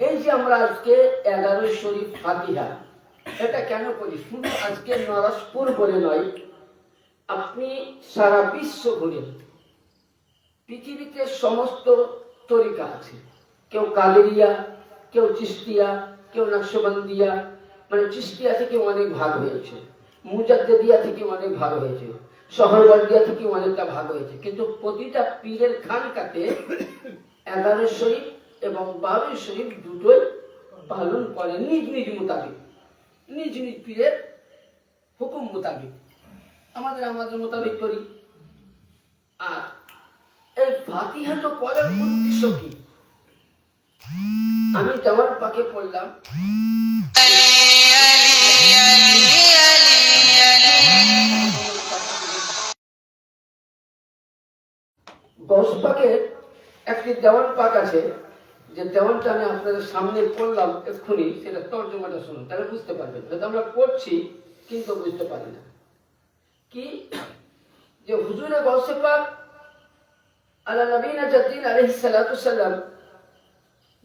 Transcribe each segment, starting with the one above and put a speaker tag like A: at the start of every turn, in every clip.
A: এই যে আমরা আজকে এগারো শরীফ ফাতিহা, এটা কেন করি? শুধু আজকে নরসপুর বলে নয়, আপনি সারা বিশ্ব ঘুরে পৃথিবীতে সমস্ত তরিকা আছে। কেউ কালেরিয়া কেউ চিস্তিয়া, কেউ নকশবন্দিয়া মানে চিস্তিয়া থেকে অনেক ভাগ হয়েছে। মুজাদ্দিয়া থেকে অনেক ভাগ হয়েছে। শহরবন্দিয়া থেকে অনেকটা ভাগ হয়েছে। কিন্তু প্রতিটা পীরের খানকাতে এগারো শরীফ এবং বারো শরীফ দুটোই পালন করে নিজ নিজ মোতাবেক। নিজ নিজ পীরের হুকুম মোতাবেক। আমাদের আমাদের মোতাবেক করি। আর এই ফাতিহাটা পড়ার উদ্দেশ্য কি? আমি দেওয়ার পাকে পড়লাম। দশ পাকের একটি দেওয়ান পাক আছে। যে দেওয়ানটা আমি আপনাদের সামনে পড়লাম এক্ষুনি, সেটা তর্জমাটা শুনুন, তাহলে বুঝতে পারবেন। যদি আমরা পড়ছি, কিন্তু বুঝতে পারি না। কি? যে হুজুরে গৌসে পাক আলা নবীনা জাদ্দিন আলহ সালাম,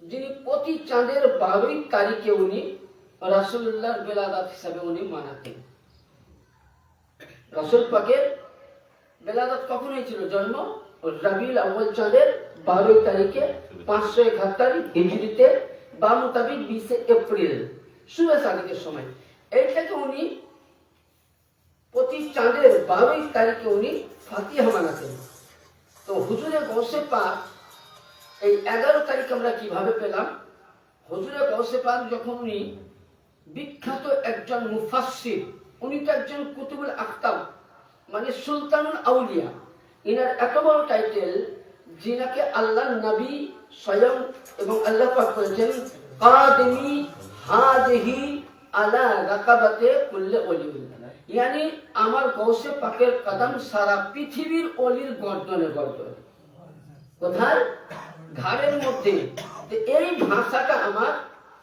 A: যিনি প্রতি চাঁদের বারোই তারিখে উনি রাসুল্লাহ বেলাদাত হিসাবে উনি মানাতেন। রাসুল পাকের বেলাদাত কখন হয়েছিল জন্ম? রবিউল আউ্বাল চাঁদের বারোই তারিখে পাঁচশো একাত্তর হিজড়িতে বা মোতাবিক বিশে এপ্রিল সুবে তারিখের সময়। এইটাকে উনি পঁচিশ চাঁদের বারোই তারিখে উনি ফাতিহা মানাতেন। তো হুজুরে গৌসে পাক, এই এগারো তারিখ আমরা কীভাবে পেলাম? হুজুরে গৌসে পাক যখন উনি বিখ্যাত একজন মুফাসসির, উনি তো একজন কুতুবুল আখতাব মানে সুলতানুল আউলিয়া, ইনার এত বড় টাইটেল যিনাকে আল্লাহ নবী স্বয়ং এবং আল্লাহ পাক করেছেন কাদিমি হাদিহি আলা রাকাবাতে কুল্লে ওলিউল্লাহ ইয়ানি আমার গৌসে পাকের কদম সারা পৃথিবীর অলির গর্দনে গর্দনে কোথায়? ঘাড়ের মধ্যে। এই ভাষাটা আমার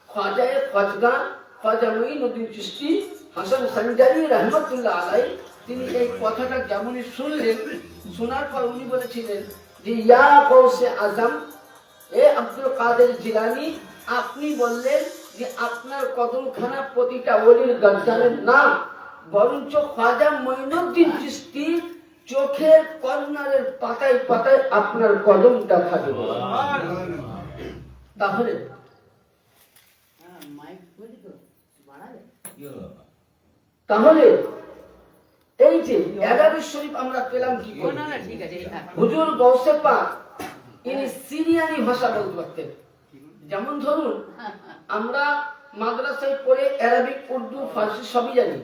A: খজায় খজগা খজা মঈনুদ্দিন চিস্তি হাসান সঞ্জারি রহমতুল্লাহ আলাই তিনি এই কথাটা যেমনই শুনলেন, শোনার পর উনি বলেছিলেন যে ইয়া গৌসে আজম এ আব্দুল কাদের জিলানি আপনি বললেন যে আপনার কদমখানা প্রতিটা অলির নাম বরঞ্চ খাজা মঈনুদ্দিন চিস্তি চোখের কর্নারের পাতায় পাতায় আপনার কদমটা থাকে তাহলে তাহলে এই যে এগারো শরীফ আমরা পেলাম কি হুজুর গৌসে পাক ইনি সিরিয়ানি ভাষা বলতে পারতেন। যেমন ধরুন আমরা মাদ্রাসায় পড়ে অ্যারাবিক উর্দু ফার্সি সবই জানি।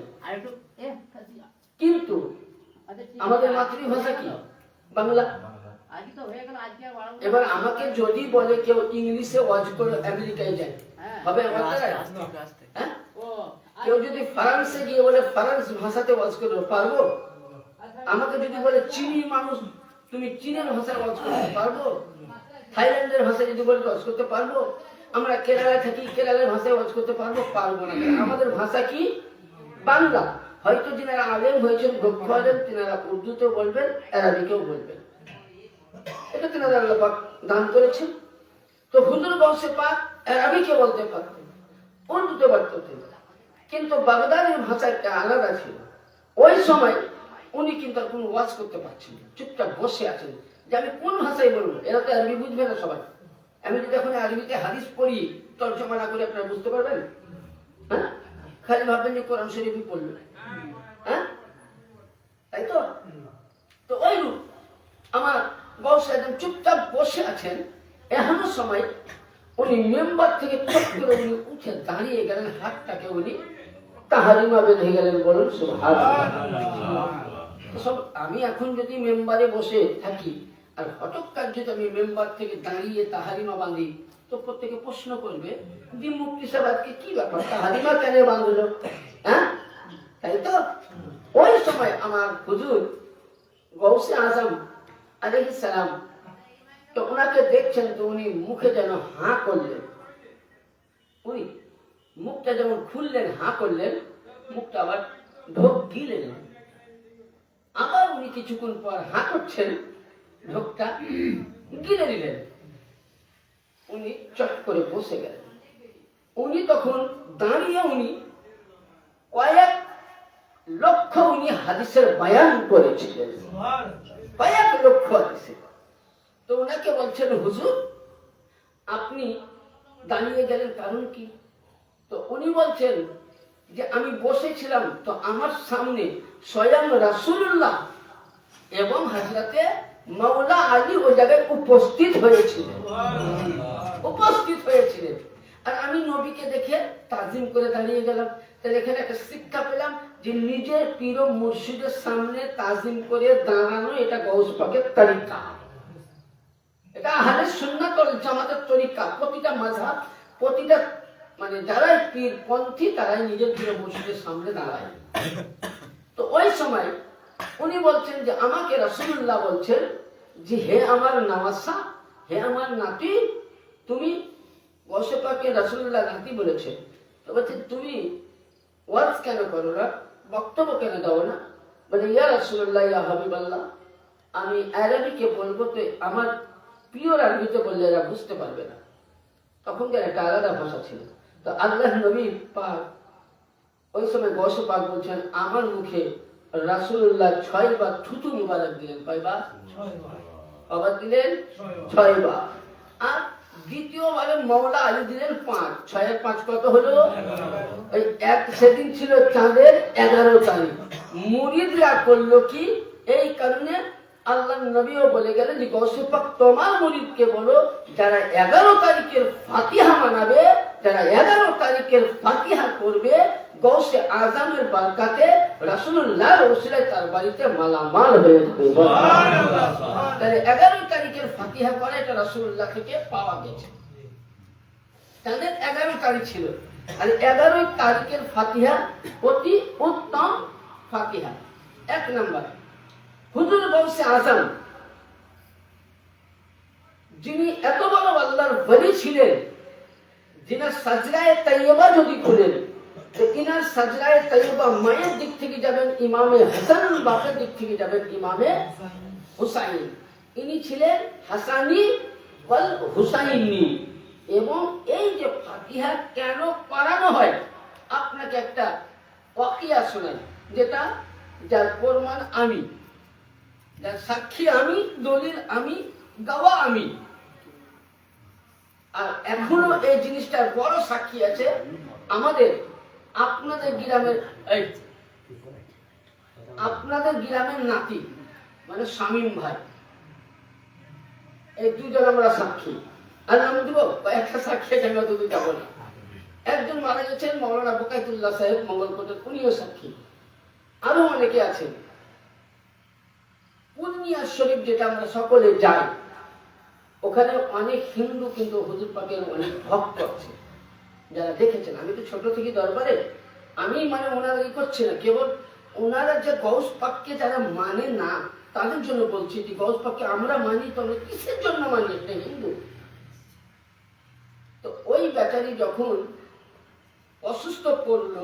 A: কিন্তু আমাদের মাতৃভাষা কি? বাংলা। এবার আমাকে যদি বলে কেউ ইংলিশে ওয়াজ করে আমেরিকায় যায় হবে আমার হ্যাঁ? কেউ যদি ফ্রান্সে গিয়ে বলে, ফ্রান্স ভাষাতে ওয়াজ করতে পারব? আমাকে যদি বলে, চিনি মানুষ, তুমি চীনের ভাষায় ওয়াজ করতে পারব? থাইল্যান্ডের ভাষায় যদি বলে, ওয়াজ করতে পারব? আমরা কেরালায় থাকি, কেরালার ভাষায় ওয়াজ করতে পারব পারব না আমাদের ভাষা কি? বাংলা। হয়তো যিনারা আলেম হয়েছেন দক্ষ আলেম তিনারা উর্দুতেও বলবেন অ্যারাবিকেও বলবেন। এটা তিনারা আল্লাহ পাক দান করেছেন। তো হুজুর বংশে পাক অ্যারাবিকে বলতে পারতেন, উর্দুতে পারতেন। কিন্তু বাগদাদের ভাষা একটা আলাদা ছিল। ওই সময় উনি কিন্তু আর কোনো ওয়াজ করতে পারছেন। চুপচাপ বসে আছেন। যে আমি কোন ভাষায় বলব? এরা তো আরবি বুঝবে না সবাই। আমি যদি এখন আরবিতে হাদিস পড়ি, তর্জমা না করে আপনারা বুঝতে পারবেন? হ্যাঁ? খালি ভাববেন যে কোরআন শরীফই পড়ল হ্যাঁ? তাই তো? তো ওই রূপ, আমার বস একদম চুপচাপ বসে আছেন। এখনও সময় উনি মেম্বার থেকে চট করে উনি উঠে দাঁড়িয়ে গেলেন হাতটাকে উনি তাহারিমা বেঁধে গেলেন বলুন সব আমি এখন যদি মেম্বারে বসে থাকি আর যদি আমি মেম্বার থেকে দাঁড়িয়ে তাহারিমা বাঁধি তো প্রত্যেকে প্রশ্ন করবে যে মুক্তি কি ব্যাপার? তাহারিমা কেন বাঁধলো? হ্যাঁ? তাই তো? ওই সময় আমার হুজুর গৌসে আজম আলাইহিস সালাম তো ওনাকে দেখছেন তো উনি মুখে যেন হাঁ করলেন। উনি মুখটা যেমন খুললেন হাঁ করলেন মুখটা আবার ঢোক গিলেন। আবার উনি কিছুক্ষণ পর হাঁ করছেন ঢোকটা গিলে দিলেন। উনি চট করে বসে গেলেন। উনি তখন দাঁড়িয়ে উনি কয়েক লক্ষ উনি হাদিসের বয়ান করেছিলেন। কয়েক লক্ষ হাদিসের তো ওনাকে বলছেন হুজুর আপনি দাঁড়িয়ে গেলেন কারণ কি? তো উনি বলছেন যে আমি বসেছিলাম তো আমার সামনে স্বয়ং রাসূলুল্লাহ এবং হাজরাতে মাওলা আলী ওই জায়গায় উপস্থিত হয়েছিলেন। উপস্থিত হয়েছিলেন। আর আমি নবীকে দেখে তাজিম করে দাঁড়িয়ে গেলাম। তাহলে এখানে একটা শিক্ষা পেলাম যে নিজের পীর মুর্শিদের সামনে তাজিম করে দাঁড়ানো এটা গৌস পাকের তরিকা। এটা আহলে সুন্নাত জামাতের তরিকা। প্রতিটা মাযহাব প্রতিটা মানে যারাই পীর পন্থী, তারাই নিজের পীর ও মুর্শিদের সামনে দাঁড়ায়। তো ওই সময় উনি বলছেন যে, আমাকে রাসূলুল্লাহ বলছেন যে, হে আমার নামাসা হে আমার নাতি, তুমি বসে পাকে রাসূলুল্লাহ নাতি বলেছে। তো বলছে, তুমি ওয়াজ কেন করো না? বক্তব্য কেন দাও না? বলে, ইয়া রাসূলুল্লাহ, ইয়া হাবিবাল্লাহ, আমি আরবিকে বলব তো আমার প্রিয় আরবিতে বললে এরা বুঝতে পারবে না। তখনকার একটা আলাদা ভাষা ছিল। তো আল্লাহ নবী পাক ওই সময় গস পাক বলছেন আমার মুখে বার থুতু মুবারক দিলেন। কয়বার? আবার দিলেন? আর দ্বিতীয়বারে মৌলা আলী দিলেন পাঁচ। ছয়ের পাঁচ কত হলো? ওই এক সেদিন ছিল চাঁদের এগারো তারিখ। মুরিদরা করল কি? এই কারণে আল্লাহ নবীও বলে গেলেন যে গৌসে পাক তোমার মুরিদকে বলো যারা এগারো তারিখের ফাতিহা মানাবে যারা এগারো তারিখের ফাতিহা করবে গৌসে আজামের বারকাতে রাসূলুল্লাহ রসুলাই তার বাড়িতে মালামাল হয়ে যাবে। তাহলে এগারো তারিখের ফাতিহা করে এটা রাসূলুল্লাহ থেকে পাওয়া গেছে। তাদের এগারো তারিখ ছিল। আর এগারো তারিখের ফাতিহা অতি উত্তম ফাতিহা। এক নাম্বার। হুজুর বংশে আজম, যিনি এত বড় আল্লাহর বলি ছিলেন, যিনার সাজরায় তাইয়বা যদি খুলেন ইনার সাজরায় তাইয়বা মায়ের দিক থেকে যাবেন ইমামে হাসান, বাপের দিক থেকে যাবেন ইমামে হুসাইন। ইনি ছিলেন হাসানি ওয়াল হুসাইনি। এবং এই যে ফাতিহা কেন করানো হয়, আপনাকে একটা ওয়াকিয়া শোনাই, যেটা যার প্রমাণ আমি। সাক্ষী আমি, দলিল আমি, গাওয়া আমি। আর এখনও এই জিনিসটার বড় সাক্ষী আছে আমাদের, আপনাদের গ্রামের আপনাদের গ্রামের নাতি মানে শামীম ভাই। এই দুজন আমরা সাক্ষী। আর নাম দিব, একটা সাক্ষী আছে, আমি অত যাব না। একজন মারা গেছেন, মৌলানা বোকাইতুল্লাহ সাহেব, মঙ্গলকোটের, উনিও সাক্ষী। আরও অনেকে আছেন। পূর্ণিয়া শরীফ যেটা আমরা সকলে যাই, ওখানে অনেক হিন্দু কিন্তু হুজুর পাকের অনেক ভক্ত আছে। যারা দেখেছেন, আমি তো ছোট থেকে দরবারে, আমি মানে ওনারা ই করছি না, কেবল ওনারা যে গৌস পাককে যারা মানে না, তাদের জন্য বলছি যে গৌস পাককে আমরা মানি, তো আমরা কিসের জন্য মানি? একটা হিন্দু। তো ওই বেচারি যখন অসুস্থ পড়ল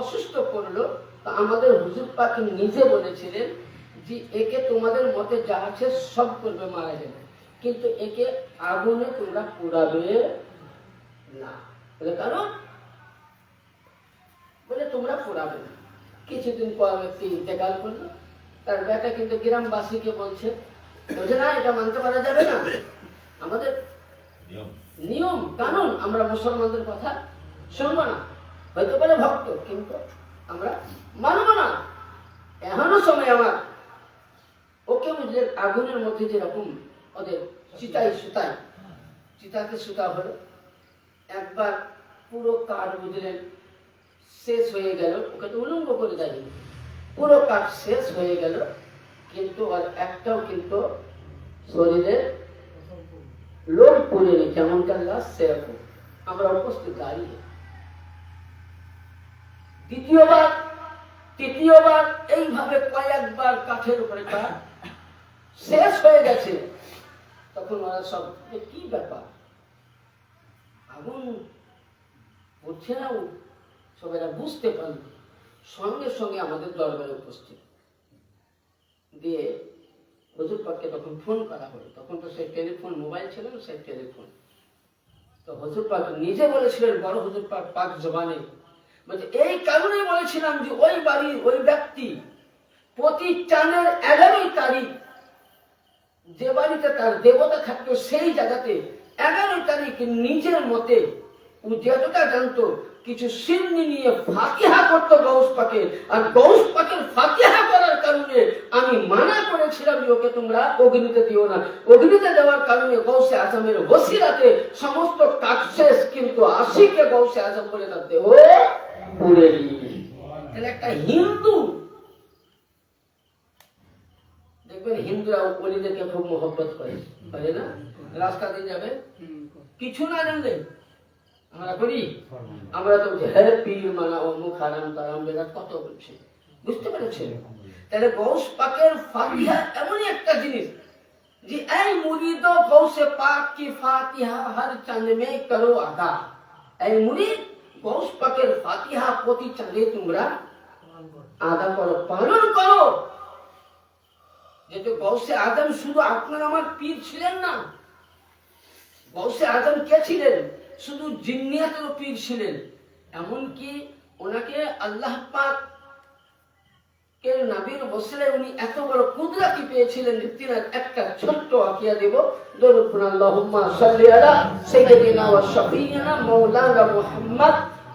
A: অসুস্থ পড়ল, তা আমাদের হুজুর পাক নিজে বলেছিলেন যে একে তোমাদের মতে যা আছে সব করবে মারা যাবে। কিন্তু একে আগুনে তোমরা পোড়াবে না। বলে কারণ? বলে তোমরা পোড়াবে না। কিছুদিন পর ব্যক্তি ইন্তেকাল করল। তার বেটা কিন্তু গ্রামবাসীকে বলছে বলছে না এটা মানতে পারা যাবে না। আমাদের নিয়ম। কানুন আমরা মুসলমানদের কথা শুনব না। হয়তো পারে ভক্ত কিন্তু আমরা মানবো না। এখনও সময় আমার। ওকে বুঝলেন আগুনের মধ্যে যেরকম ওদের চিতাই সুতাই চিতাতে সুতা হলো, একবার পুরো কাঠ বুঝলেন শেষ হয়ে গেল, ওকে তো উলঙ্গ করে দেয়নি। পুরো কাঠ শেষ হয়ে গেল, কিন্তু আর একটাও কিন্তু শরীরে লোক পড়েনি যেমনকার লাশ সেরকম। আমরা উপস্থিত দাঁড়িয়ে। দ্বিতীয়বার, তৃতীয়বার, এইভাবে কয়েকবার কাঠের উপরে কাঠ শেষ হয়ে গেছে। তখন ওরা সব কি ব্যাপার? আগুন পড়ছে না ও? সব এরা বুঝতে পারল। সঙ্গে সঙ্গে আমাদের দরবারে উপস্থিত। দিয়ে হুজুর পাককে তখন ফোন করা হলো। তখন তো সেই টেলিফোন, মোবাইল ছিল না, সেই টেলিফোন। তো হুজুর পাক নিজে বলেছিলেন, বড় হুজুর পাক পাক জবানে। বলছে, এই কারণেই বলেছিলাম যে ওই বাড়ির ওই ব্যক্তি প্রতি চাঁদের এগারোই তারিখ যে বাড়িতে তার দেবতা থাকতো, সেই জায়গাতে এগারো তারিখ নিজের মতে ও যতটা জানতো, কিছু সিন্নি নিয়ে ফাতিহা করতো গৌস পাকে। আর গৌস পাকের ফাতিহা করার কারণে আমি মানা করেছিলাম ওকে তোমরা অগ্নিতে দিও না। অগ্নিতে দেওয়ার কারণে গৌসে আজমের বসিরাতে সমস্ত কাজ শেষ কিন্তু আশিকে গৌসে আজম করে তার দেহ পুড়ে একটা হিন্দু দেখবেন হিন্দুরা অলিদেরকে খুব মহব্বত করে করে না? রাস্তা দিয়ে যাবে। কিছু না জানলে আমরা করি। আমরা তো হ্যাঁ পীর মানা অমুক হারাম তারাম বেদাত। কত বলছে? বুঝতে পেরেছেন? তাহলে গৌস পাকের ফাতিহা এমনই একটা জিনিস যে, এই মুরিদ গৌসে পাক কি ফাতিহা হর চাঁদ মে করো আদা? এই মুরিদ, গৌস পাকের ফাতিহা প্রতি চাঁদে তোমরা আদা করো, পালন করো। যেহেতু গৌসে আদম, শুধু আপনার আমার পীর ছিলেন না? গৌসে আদম কে ছিলেন? শুধু জিন্নিয়াতেরও পীর ছিলেন। এমনকি ওনাকে আল্লাহ পাক কে নাবির বসলে উনি এত বড় কুদরাতি পেয়েছিলেন যে তিনি একটা ছোট্ট আকিয়া দেব। দরুদ সাল্লি আলা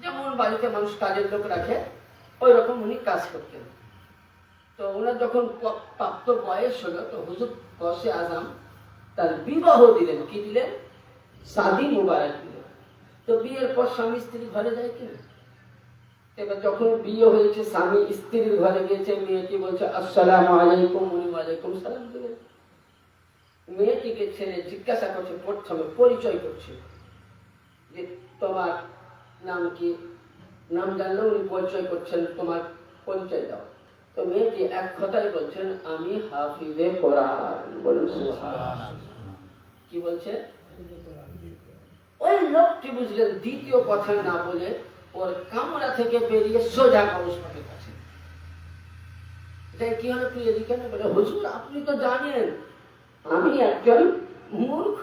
A: যেমন বাড়িতে মানুষ কাজের লোক রাখে ওই রকম উনি কাজ করতেন তো ওনার যখন প্রাপ্ত বয়স হলো তো হুজুর বসে আজম তার বিবাহ দিলেন কি দিলেন শাদি মুবারক দিলেন তো বিয়ের পর স্বামী স্ত্রী ঘরে যায় কিনা এবার যখন বিয়ে হয়েছে স্বামী স্ত্রীর ঘরে গিয়েছে মেয়েটি বলছে আসসালাম আলাইকুম উনি ওয়ালাইকুম সালাম দিলেন মেয়েটিকে ছেড়ে জিজ্ঞাসা করছে প্রথমে পরিচয় করছে যে তোমার নাম কি? নাম জানলেও উনি পরিচয় করছেন, তোমার পরিচয় দাও। তো মেয়েটি এক কথাই বলছেন, আমি হাফিজে কোরআন। বলুন কি বলছে? ওই লোকটি বুঝলেন দ্বিতীয় কথা না বলে ওর কামরা থেকে বেরিয়ে সোজা কবসপাতের কাছে। তাই কি হলো তুই এদিকে বলে, হুজুর, আপনি তো জানেন, আমি একজন মূর্খ।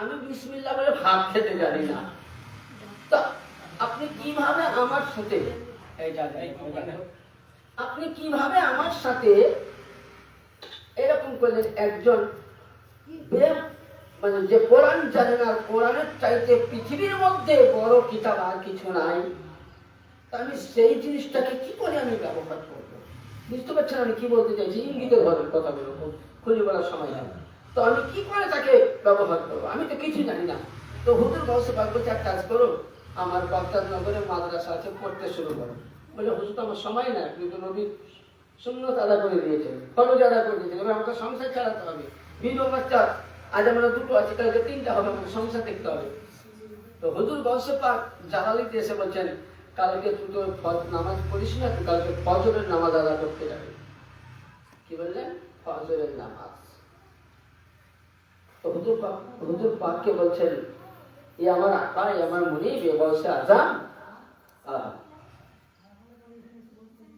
A: আমি বিসমিল্লাহ বলে ভাত খেতে জানি না। আপনি কীভাবে আমার সাথে। আপনি কীভাবে আমার সাথে এরকম করলেন একজন মানে যে কোরআন জানে না কোরআনের চাইতে পৃথিবীর মধ্যে বড় কিতাব আর কিছু নাই আমি সেই জিনিসটাকে কি করে আমি ব্যবহার করব? বুঝতে পারছেন আমি কি বলতে চাইছি? ইঙ্গিতে ধরেন কথাগুলো খুলে বলার সময় নেই তো আমি কি করে তাকে ব্যবহার করব? আমি তো কিছু জানি না। তো হুজুর বসে পারব এক কাজ করো। আমার বাগদাদ নগরে মাদ্রাসা আছে, পড়তে শুরু করো। বলে, হুজুর আমার সময় না কিন্তু নবী শূন্যত আদা করে দিয়েছেন খরচ আদা করে দিয়েছেন, এবার আমাকে সংসার চালাতে হবে। বিধ বাচ্চা, আজ আমরা দুটো আছে, কালকে তিনটা হবে, আমাকে সংসার দেখতে হবে। তো হুজুর গৌসে পাক, জালালিতে এসে বলছেন, কালকে তুই তো নামাজ পড়িস না তুই কালকে ফজরের নামাজ আদা করতে যাবে। কি বললেন? ফজরের নামাজ। তো হুজুর পাক, হুজুর পাককে বলছেন এ আমার আকা এ আমার মুনি, এ গৌসে আজান।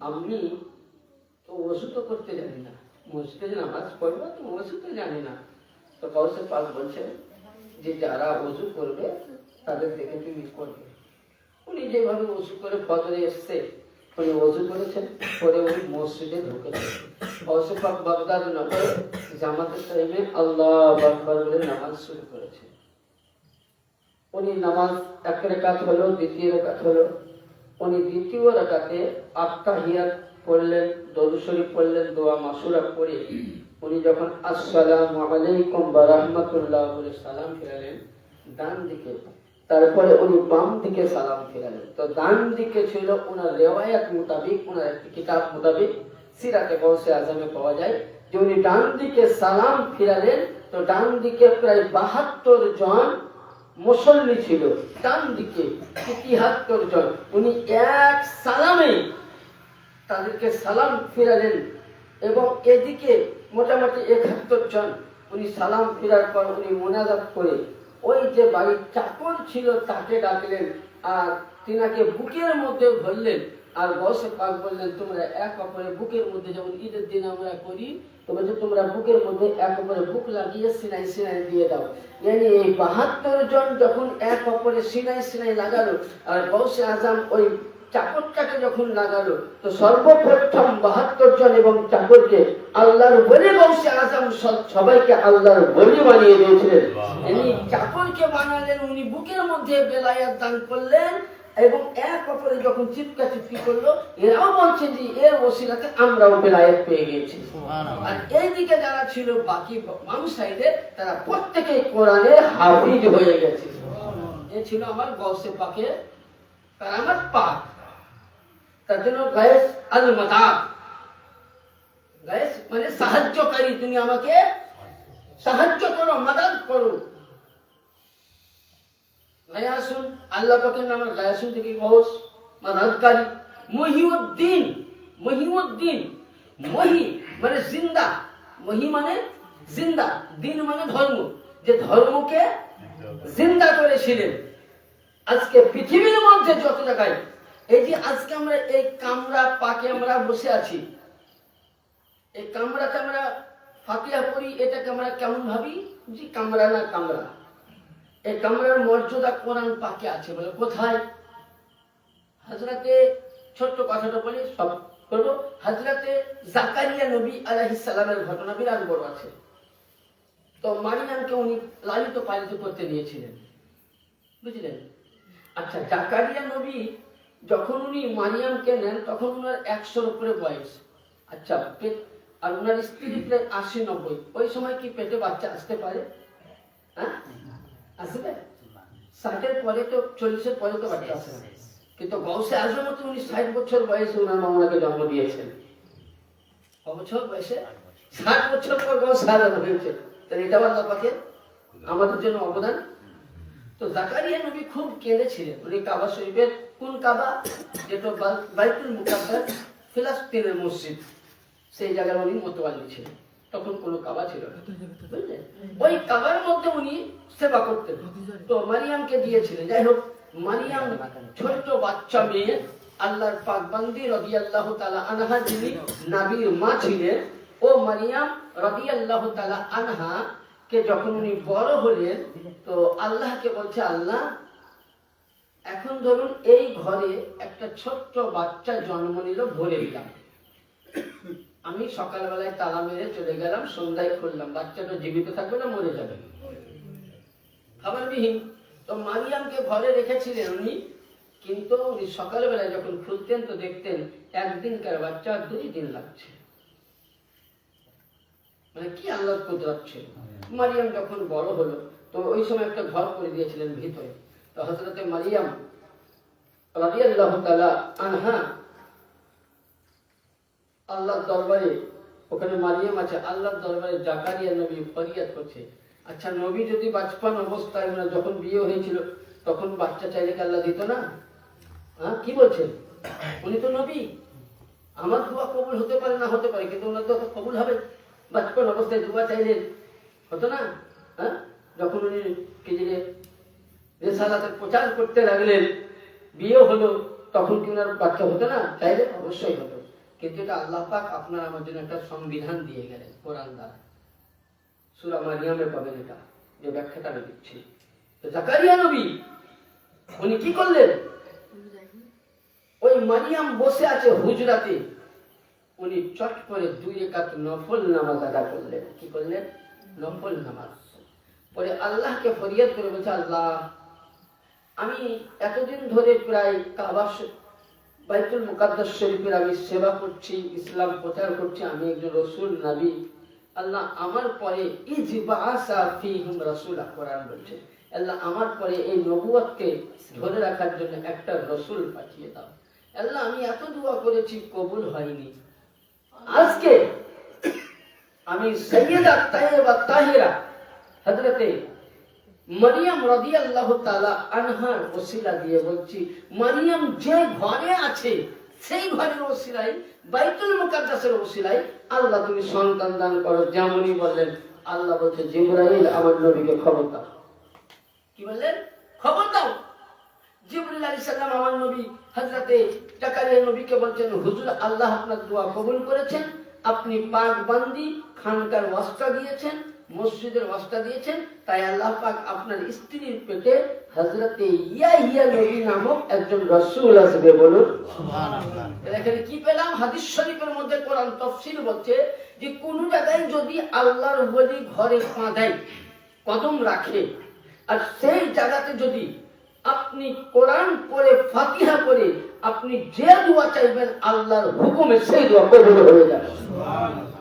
A: আমি তো ওষুধ তো করতে জানি না। যে নামাজ পড়ব তো ওষুধ তো জানি না। তো কৌশল পাল বলছেন যে যারা অজু করবে, তাদের দেখে তুমি করবে। উনি যেভাবে অজু করে ফজরে এসছে, উনি অজু করেছেন, পরে উনি মসজিদে ঢুকেছেন কৌশল পাক বাগদাদ নগরে জামাতের টাইমে আল্লাহ আকবার বলে নামাজ শুরু করেছেন। উনি নামাজ এক রেখাত হলো, দ্বিতীয় রেখাত হলো। উনি দ্বিতীয় রেখাতে আটটা হিয়াত পড়লেন, দরুদ শরীফ পড়লেন, দোয়া মাসুরা পড়ে উনি যখন আসসালামু আলাইকুম ওয়া রাহমাতুল্লাহ বলে সালাম ফেরালেন, ডান দিকে, তারপরে উনি বাম দিকে সালাম ফেরালেন। তো ডান দিকে ছিল ওনার রেওয়ায়াত মোতাবিক ওনার একটি কিতাব মোতাবিক, সিরাতে গৌসে আজমে পাওয়া যায় যে উনি ডান দিকে সালাম ফিরালেন, তো ডান দিকে প্রায় বাহাত্তর জন মুসল্লি ছিল ডান দিকে তিয়াত্তর জন উনি এক সালামে তাদেরকে সালাম ফিরালেন এবং এদিকে মোটামুটি একাত্তর জন উনি সালাম ফিরার পর উনি মোনাজাত করে ওই যে বাড়ির চাকর ছিল তাকে ডাকলেন আর তিনাকে বুকের মধ্যে ধরলেন। আর বসে পাক বললেন তোমরা এক অপরের বুকের মধ্যে যেমন ঈদের দিন আমরা করি তো বলছে তোমরা বুকের মধ্যে এক অপরের বুক লাগিয়ে সিনাই সিনাই দিয়ে দাও। yani এই বাহাত্তর জন যখন এক অপরের সিনাই সিনাই লাগালো আর গৌসে আজম ওই চাকরটাকে যখন লাগালো তো সর্বপ্রথম বাহাত্তর জন এবং চাকরকে আল্লাহর বলে গৌসে আজম সবাইকে আল্লাহর বলি বানিয়ে দিয়েছিলেন। চাকরকে বানালেন উনি বুকের মধ্যে বেলায়াত দান করলেন এবং এক অপরে যখন চিৎকা চিৎকি করল এরাও বলছেন যে এর ওসিলাতে আমরাও বেলায়াত পেয়ে গিয়েছি। আর এইদিকে যারা ছিল বাকি মানুষ সাইডে তারা প্রত্যেকে কোরআনের হাফিজ হয়ে গেছে। এ ছিল আমার গসে পাকে কারামাত পাক। তার জন্য গায়েস আল মাদাব গায়েস মানে সাহায্যকারী তুমি আমাকে সাহায্য করো মাদাদ করো। গায়াসুন, আল্লাহ পাকের নাম গায়াসুন থেকে গৌস মাদাদকারী মহিউদ্দিন মহিউদ্দিন, মহি মানে জিন্দা, মহি মানে জিন্দা, দিন মানে ধর্ম। যে ধর্মকে জিন্দা করেছিলেন। আজকে পৃথিবীর মধ্যে যত জায়গায়, এই যে আজকে আমরা এই কামরা পাকে আমরা বসে আছি, এই কামরাতে আমরা ফাতিয়া করি, এটাকে আমরা কেমন ভাবি? যে কামরা না কামরা। এই কামরার মর্যাদা কোরআন পাকে আছে বলে, কোথায়? হাজরাতে ছোট্ট কথাটা বলি সব করব। হাজরাতে জাকারিয়া নবী আলাইহিস সালামের ঘটনা বিরাট বড় আছে। তো মারিয়ামকে উনি লালিত পালিত করতে নিয়েছিলেন। বুঝলেন? আচ্ছা জাকারিয়া নবী যখন উনি মারিয়ামকে নেন, তখন ওনার একশোর উপরে বয়স। আচ্ছা পেট আর ওনার স্ত্রী আশি নব্বই। ওই সময় কি পেটে বাচ্চা আসতে পারে? হ্যাঁ? আসবে? ষাটের পরে তো চল্লিশের পরে তো বাচ্চা আসে না। কিন্তু গৌসে আজমত উনি ষাট বছর বয়সে ওনার মামলাকে জন্ম দিয়েছেন। বছর বয়সে? ষাট বছর। পর গৌসে আজম হয়েছে। তাহলে এটা আল্লাহ পাকে আমাদের জন্য অবদান? তো জাকারিয়া নবী খুব কেঁদেছিলেন। উনি কাবা শরীফের কোন কাবা? যেটা বাইতুল মুকাদ্দাস ফিলাস্তিনের মসজিদ। সেই জায়গায় উনি মোতবালি ছিলেন তখন কোনো কাবা ছিল না। বুঝলেন ওই কাবার মধ্যে উনি সেবা করতেন। তো মারিয়ামকে দিয়েছিলেন। যাই হোক মারিয়াম ছোট্ট বাচ্চা মেয়ে আল্লাহর পাক বান্দি রবি আল্লাহ তালা আনহা যিনি নাবির মা ছিলেন ও মারিয়াম রবি আল্লাহ তালা আনহা কে যখন উনি বড় হলেন তো আল্লাহকে বলছে আল্লাহ এখন ধরুন এই ঘরে একটা ছোট্ট বাচ্চা জন্ম নিল ভরে দিলাম। আমি সকালবেলায় তালা মেরে চলে গেলাম, সন্ধ্যায় খুললাম। বাচ্চাটা জীবিত থাকবে না, মরে যাবে। খাবারবিহীন। তো মারিয়ামকে ঘরে রেখেছিলেন উনি, কিন্তু উনি সকালবেলায় যখন খুলতেন তো দেখতেন একদিনকার বাচ্চা দুই দিন লাগছে। মানে কি আল্লাহ কুদরত ছিল। মারিয়াম যখন বড় হলো, তো ওই সময় একটা ঘর করে দিয়েছিলেন ভিতরে। তো হজরতে মারিয়াম রাদিয়াল্লাহু তাআলা আনহা আল্লাহর দরবারে, ওখানে মারিয়াম আছে, আল্লাহর দরবারে জাকারিয়া নবী ফরিয়াদ করছে। আচ্ছা নবী যদি বাজপান অবস্থায় মানে যখন বিয়ে হয়েছিল, তখন বাচ্চা চাইলে কি আল্লাহ দিত না? হ্যাঁ কি বলছেন? উনি তো নবী। আমার দোয়া কবুল হতে পারে, না হতে পারে, কিন্তু ওনার দোয়া কবুল হবে। বাজপান অবস্থায় দোয়া চাইলেন হতো না? হ্যাঁ যখন উনি কি যে রেসালাতের প্রচার করতে লাগলেন, বিয়ে হলো, তখন কি ওনার বাচ্চা হতো না? চাইলে অবশ্যই হতো। কিন্তু এটা আল্লাহ পাক আপনার আমার জন্য একটা সংবিধান দিয়ে গেলেন, কোরআন দ্বারা। সুরা মারিয়ামে পাবেন এটা, যে ব্যাখ্যাটা আমি দিচ্ছি। জাকারিয়া নবী, উনি কি করলেন? ওই মারিয়াম বসে আছে হুজরাতে। উনি চট করে দুই একাত নফল নামাজ আদা করলেন। কি করলেন? নফল নামাজ। পরে আল্লাহকে ফরিয়াদ করে বলছে, আল্লাহ, আমি এতদিন ধরে প্রায় কাবা শ- বাইতুল মুকাদ্দাস শরীফের আমি সেবা করছি, ইসলাম প্রচার করছি, আমি একজন রসুল, নবী। আল্লাহ আমার পরে বলছে। আল্লাহ আমার পরে এই নবুয়তকে ধরে রাখার জন্য একটা রসুল পাঠিয়ে দাও। আল্লাহ, আমি এত দোয়া করেছি, কবুল হয়নি। আজকে আমি সৈয়দা তাহিরা, হযরতে মারিয়াম রাদিয়াল্লাহু তাআলা আনহার ওসিলা দিয়ে বলছি, মারিয়াম যে ঘরে আছে, সেই ঘরের ওসিলায়, বাইতুল মুকাদ্দাসের ওসিলায় আল্লাহ তুমি সন্তান দান করো, যেমনই বললেন। আল্লাহ বলছে, জিবরাইল আমার নবীকে খবর দাও। কি বললেন? খবর দাও। জিবরিল আলাইহিস সালাম আমার নবী, হযরতে জাকারিয়া নবীকে বলছেন, হুজুর, আল্লাহ আপনার দোয়া কবুল করেছেন। আপনি পাক বান্দি, খানকার ওয়াস্তা দিয়েছেন। মসজিদের ওয়াস্তা দিয়েছেন তাই আল্লাহ পাক আপনার স্ত্রীর পেটে হযরতে ইয়াহিয়া নবী নামক একজন রাসূল আসবে বলুন। এখানে কি পেলাম? হাদিস শরীফের মধ্যে কোরআন তফসিল বলছে যে কোন জায়গায় যদি আল্লাহর ওলি ঘরে পা দেয় কদম রাখে আর সেই জায়গাতে যদি আপনি কোরআন পড়ে ফাতিহা করে আপনি যে দোয়া চাইবেন আল্লাহর হুকুমে সেই দোয়া কবুল হয়ে যাবে।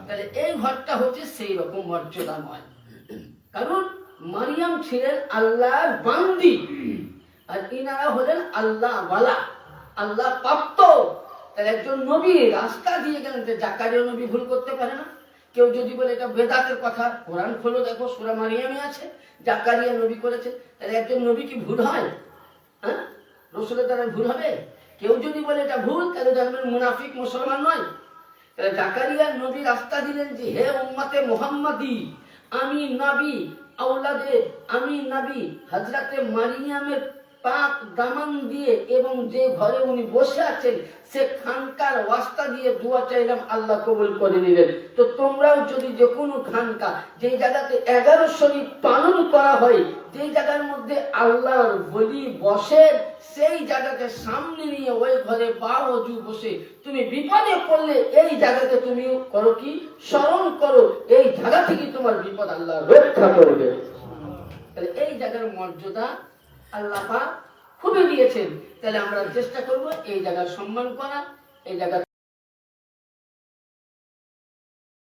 A: তাহলে এই ঘরটা হচ্ছে সেই রকম মর্যাদাময়। কারণ মারিয়াম ছিলেন আল্লাহর বান্দি আর ইনারা হলেন আল্লাহ ওয়ালা আল্লাহ প্রাপ্ত তাহলে একজন নবী রাস্তা দিয়ে গেলেন যে জাকারিয়া নবী ভুল করতে পারে না। কেউ যদি বলে এটা বেদাতের কথা, কোরআন খোলো, দেখো, সুরা মারিয়ামে আছে, জাকারিয়া নবী করেছে। তাহলে একজন নবী কি ভুল হয়? হ্যাঁ? রসুলের দ্বারা ভুল হবে? কেউ যদি বলে এটা ভুল, তাহলে জানবেন মুনাফিক মুসলমান নয়। জাকারিয়া নবী রাস্তা দিলেন যে, হে উম্মাতে মোহাম্মদি, আমি নাবি আউলাদে আমি নাবি হজরতে মারিয়ামের পাক দামান দিয়ে এবং যে ঘরে উনি বসে আছেন, সে খানকার ওয়াস্তা দিয়ে দোয়া চাইলাম আল্লাহ কবুল করে নিলেন। তো তোমরাও যদি যে কোনো খানকা জায়গাতে এগারো পালন করা হয় জায়গার মধ্যে আল্লাহর বলি বসে, সেই জায়গাকে সামনে নিয়ে ওই ঘরে বা অজু বসে তুমি বিপদে পড়লে এই জায়গাতে তুমি করো কি? স্মরণ করো, এই জায়গা থেকে তোমার বিপদ আল্লাহ রক্ষা করবে। এই জায়গার মর্যাদা আল্লাহ খুবই দিয়েছেন। তাহলে আমরা চেষ্টা করব এই জায়গার সম্মান করা এই জায়গা